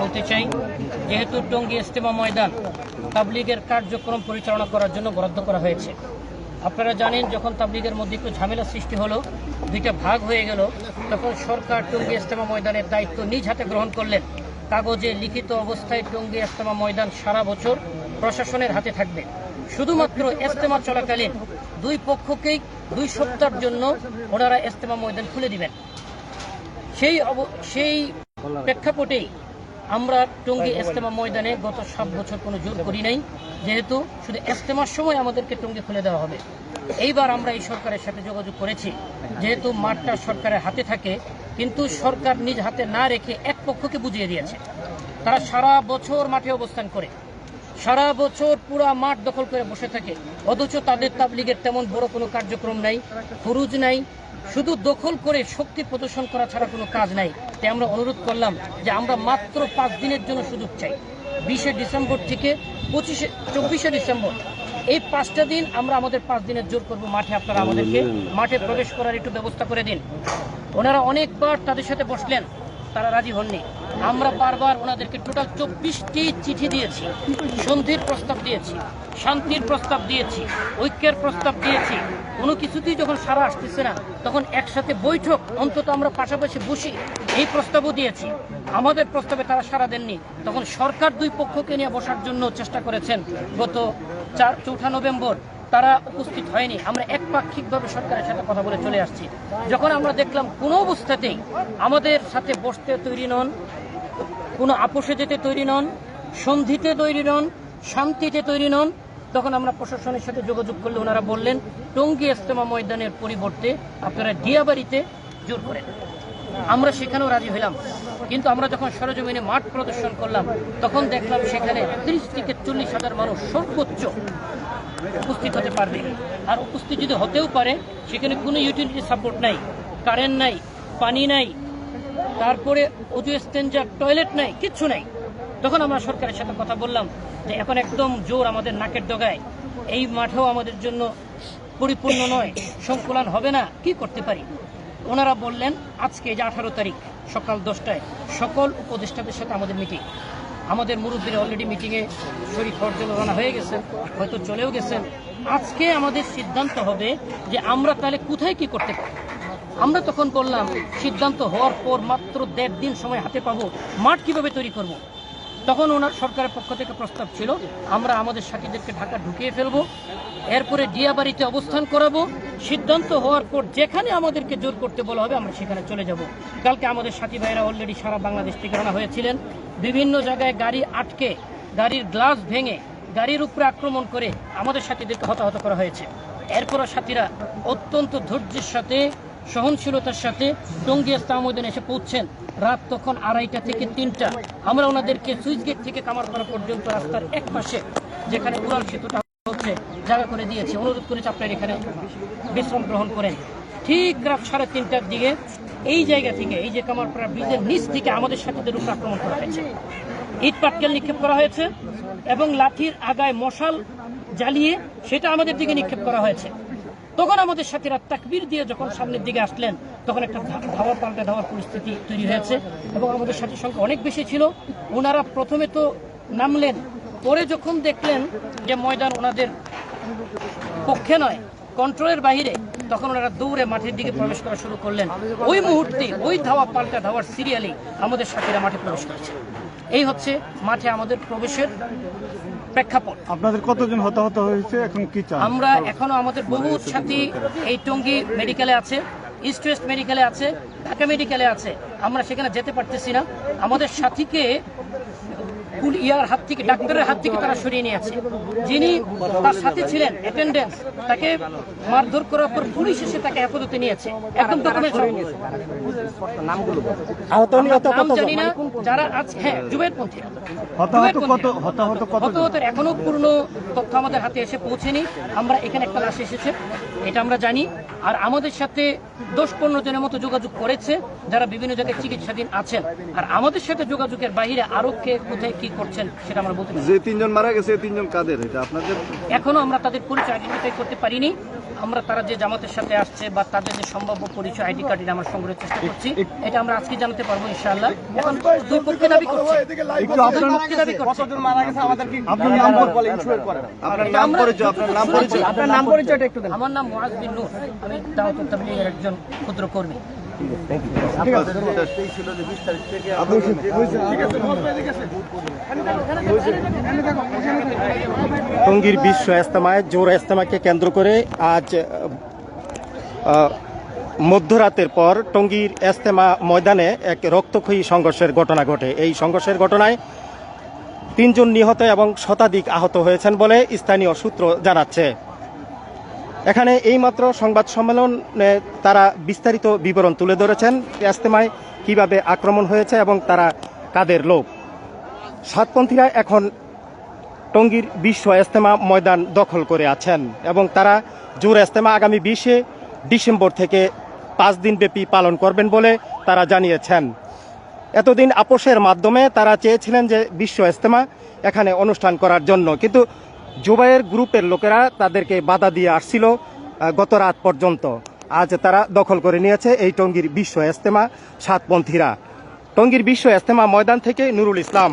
বলতে চাই, যেহেতু টঙ্গী ইস্তেমা ময়দান তাবলিগের কার্যক্রম পরিচালনা করার জন্য বরাদ্দ করা হয়েছে। আপনারা জানেন, যখন তাবলিগের মধ্যে একটু ঝামেলা সৃষ্টি হলো, দুইটা ভাগ হয়ে গেল, তখন সরকার টঙ্গী ইস্তেমা ময়দানের দায়িত্ব নিজ হাতে গ্রহণ করলেন। কাগজে লিখিত অবস্থায় টঙ্গী ইস্তেমা ময়দান সারা বছর প্রশাসনের হাতে থাকবে। শুধুমাত্র ইস্তেমা চলাকালীন দুই পক্ষকেই দুই সপ্তাহের জন্য ওনারা ইস্তেমা ময়দান খুলে দিবেন। সেই সেই প্রেক্ষাপটেই আমরা টঙ্গী এস্তেমা ময়দানে গত সাত বছর কোনো জোর করি নাই। যেহেতু শুধু এস্তেমার সময় আমাদেরকে টঙ্গী খুলে দেওয়া হবে। এইবার আমরা এই সরকারের সাথে যোগাযোগ করেছি। যেহেতু মাঠটা সরকারের হাতে থাকে কিন্তু সরকার নিজ হাতে না রেখে এক পক্ষকে বুঝিয়ে দিয়েছে। তারা সারা বছর মাঠে অবস্থান করে। সারা বছর পুরা মাঠ দখল করে বসে থাকে। অথচ তাদের তাবলিগের তেমন বড় কোনো কার্যক্রম নাই খরুজ নাই শুধু দখল করে শক্তি প্রদর্শন করা ছাড়া কোনো কাজ নাই। তাই আমরা অনুরোধ করলাম যে আমরা মাত্র পাঁচ দিনের জন্য সুযোগ চাই। বিশে ডিসেম্বর থেকে পঁচিশে, চব্বিশে ডিসেম্বর। এই পাঁচটা দিন আমরা আমাদের পাঁচ দিনের জোর করব মাঠে। আপনারা আমাদেরকে মাঠে প্রবেশ করার একটু ব্যবস্থা করে দিন। ওনারা অনেকবার তাদের সাথে বসলেন, তারা রাজি হননি। আমরা বারবার ওনাদেরকে টোটাল চব্বিশটি চিঠি দিয়েছি, সন্ধির প্রস্তাব দিয়েছি, শান্তির প্রস্তাব দিয়েছি, ঐক্যের প্রস্তাব দিয়েছি। কোনো কিছুতেই যখন সারা আসতেছে না, তখন একসাথে বৈঠক, অন্তত আমরা পাশাপাশি বসি এই প্রস্তাবও দিয়েছি। আমাদের প্রস্তাবে তারা সারা দেননি। তখন সরকার দুই পক্ষকে নিয়ে বসার জন্য চেষ্টা করেছেন। গত চার, চৌঠা নভেম্বর তারা উপস্থিত হয়নি। আমরা একপাক্ষিকভাবে সরকারের সাথে কথা বলে চলে আসছি। যখন আমরা দেখলাম কোনো অবস্থাতেই আমাদের সাথে বসতে তৈরি নন কোনো আপোষে যেতে তৈরি নন, সন্ধিতে তৈরি নন, শান্তিতে তৈরি নন, তখন আমরা প্রশাসনের সাথে যোগাযোগ করলে ওনারা বললেন, টঙ্গী ইস্তেমা ময়দানের পরিবর্তে আপনারা ডিয়াবাড়িতে জোর করেন। আমরা সেখানেও রাজি হইলাম কিন্তু আমরা যখন সরজমিনে মাঠ প্রদর্শন করলাম, তখন দেখলাম সেখানে ত্রিশ থেকে চল্লিশ হাজার মানুষ সর্বোচ্চ উপস্থিত হতে পারবে। আর উপস্থিত যদি হতেও পারে, সেখানে কোনো ইউটিলিটি সাপোর্ট নাই, কারেন্ট নাই, পানি নাই তারপরে অজু স্টেঞ্জার টয়লেট নাই, কিচ্ছু নাই। তখন আমরা সরকারের সাথে কথা বললাম যে এখন একদম জোর আমাদের নাকের ডগায়। এই মাঠেও আমাদের জন্য পরিপূর্ণ নয়, সংকুলন হবে না, কি করতে পারি? ওনারা বললেন, আজকে যে আঠারো তারিখ, সকাল দশটায় সকল উপদেষ্টাদের সাথে আমাদের মিটিং আমাদের মুরব্বীরা অলরেডি মিটিংয়ে শরীর জন্য হয়ে গেছেন, হয়তো চলেও গেছেন। আজকে আমাদের সিদ্ধান্ত হবে যে আমরা তাহলে কোথায় কি করতে পারি? আমরা তখন বললাম, সিদ্ধান্ত হওয়ার পর মাত্র দেড় দিন সময় হাতে পাবো। মাঠ কীভাবে তৈরি করব। তখন ওনার সরকারের পক্ষ থেকে প্রস্তাব ছিল, আমরা আমাদের সাথীদেরকে ঢাকা ঢুকিয়ে ফেলব, এরপরে ডিয়াবাড়িতে অবস্থান করাবো। সিদ্ধান্ত হওয়ার পর যেখানে আমাদেরকে জোর করতে বলা হবে, আমরা সেখানে চলে যাব। কালকে আমাদের সাথী ভাইরা অলরেডি সারা বাংলাদেশ থেকে রানা হয়েছিলেন। বিভিন্ন জায়গায় গাড়ি আটকে, গাড়ির গ্লাস ভেঙে, গাড়ির উপরে আক্রমণ করে আমাদের সাথীদেরকে হতাহত করা হয়েছে। এরপরও সাথীরা অত্যন্ত ধৈর্যের সাথে সহনশীলতার সাথে টঙ্গী ময়দানে এসে পৌঁছছেন রাত তখন আড়াইটা থেকে তিনটা। আমরা ওনাদেরকে সুইচ গেট থেকে কামারপাড়া পর্যন্ত রাস্তার এক পাশে, যেখানে উড়াল সেতুটা হচ্ছে, জায়গা করে দিয়েছে। অনুরোধ করেছে আপনার এখানে বিশ্রাম গ্রহণ করেন। ঠিক রাত সাড়ে তিনটার দিকে এই জায়গা থেকে, এই যে কামারপাড়া ব্রিজের নিচ থেকে আমাদের সাথীদের উপর আক্রমণ করা হয়েছে। ইট পাটকেল নিক্ষেপ করা হয়েছে এবং লাঠির আগায় মশাল জ্বালিয়ে সেটা আমাদের দিকে নিক্ষেপ করা হয়েছে। তখন আমাদের সাথীরা তাকবির দিয়ে যখন সামনের দিকে আসলেন, তখন একটা ধাওয়া পাল্টে ধাওয়ার পরিস্থিতি তৈরি হয়েছে এবং আমাদের সাথীর সংখ্যা অনেক বেশি ছিল। ওনারা প্রথমে তো নামলেন, পরে যখন দেখলেন যে ময়দান ওনাদের পক্ষে নয় কন্ট্রোলের বাইরে তখন ওনারা দৌড়ে মাঠের দিকে প্রবেশ করা শুরু করলেন। ওই মুহূর্তে ওই ধাওয়া পাল্টা ধাওয়ার সিরিয়ালি আমাদের সাথীরা মাঠে প্রবেশ করেছে। এই হচ্ছে মাঠে আমাদের প্রবেশের প্রেক্ষাপট। আপনাদের কতজন হতাহত হয়েছে? এখন কি চান? আমরা এখনও আমাদের বহু সাথী এই টঙ্গি মেডিকেলে আছে ইস্ট ওয়েস্ট মেডিকেলে আছে ঢাকা মেডিকেলে আছে। আমরা সেখানে যেতে পারতেছি না। আমাদের সাথীকে কুল ইয়ার হাত থেকে ডাক্তারের হাত থেকে তারা সরিয়ে নিয়েছে যিনি তার সাথে ছিলেন অ্যাটেন্ডেন্স তাকে মারধর করার পর পুলিশ এসে তাকে হেফাজতে নিয়েছে একদম ডকুমেন্ট নাম জানি না যারা আজ হ্যাঁ হতাহত এখনও পূর্ণ তথ্য আমাদের হাতে এসে পৌঁছেনি। আমরা এখানে একটা লাশ এসেছে এটা আমরা জানি। আর আমাদের সাথে দশ পনেরো জনের মতো যোগাযোগ করেছে যারা বিভিন্ন জায়গায় চিকিৎসাধীন আছেন। আর আমাদের সাথে যোগাযোগের বাইরে আরও কে কোথায় কি করছেন সেটা আমরা বলতে যে তিনজন মারা গেছে তিনজন কাদের? এটা আপনাদের? এখনও আমরা তাদের পরিচয় আইডেন্টিফাই করতে পারিনি। আমরা তারা যে জামাতের সাথে আসছে বা তাদের যে সম্ভাব্য পরিচয় আইডি কার্ড এটা আমরা সংগ্রহের চেষ্টা করছি। এটা আমরা আজকে জানাতে পারব ইনশাআল্লাহ। এখন দুই পক্ষে দাবি করছে। একটু আপনার দুই পক্ষে দাবি করছে। আপনার নাম বল- আপনার নাম পরিচয় আপনার নাম পরিচয় আপনার নাম পরিচয়টা একটু দেন। আমার নাম মুআজ বিন নূর। আমি দাওয়াত তাবলীগের একজন ক্ষুদ্র কর্মী। টঙ্গীর বিশ্ব ইস্তেমায় জোর ইস্তেমাকে কেন্দ্র করে আজ মধ্যরাতের পর টঙ্গীর ইস্তেমা ময়দানে এক রক্তক্ষয়ী সংঘর্ষের ঘটনা ঘটে। এই সংঘর্ষের ঘটনায় তিনজন নিহত এবং শতাধিক আহত হয়েছেন বলে স্থানীয় সূত্র জানাচ্ছে। এখানে এইমাত্র সংবাদ সম্মেলনে তারা বিস্তারিত বিবরণ তুলে ধরেছেন ইস্তেমায় কীভাবে আক্রমণ হয়েছে এবং তারা কাদের লোক সাতপন্থীরা এখন টঙ্গীর বিশ্ব ইস্তেমা ময়দান দখল করে আছেন এবং তারা জোর ইস্তেমা আগামী বিশে ডিসেম্বর থেকে পাঁচ দিনব্যাপী পালন করবেন বলে তারা জানিয়েছেন। এতদিন আপোষের মাধ্যমে তারা চেয়েছিলেন যে বিশ্ব ইস্তেমা এখানে অনুষ্ঠান করার জন্য। কিন্তু জুবাইয়ের গ্রুপের লোকেরা তাদেরকে বাধা দিয়ে আসছিল গত রাত পর্যন্ত। আজ তারা দখল করে নিয়েছে এই টঙ্গির বিশ্ব এস্তেমা সাতপন্থীরা। টঙ্গীর বিশ্ব এস্তেমা ময়দান থেকে নুরুল ইসলাম।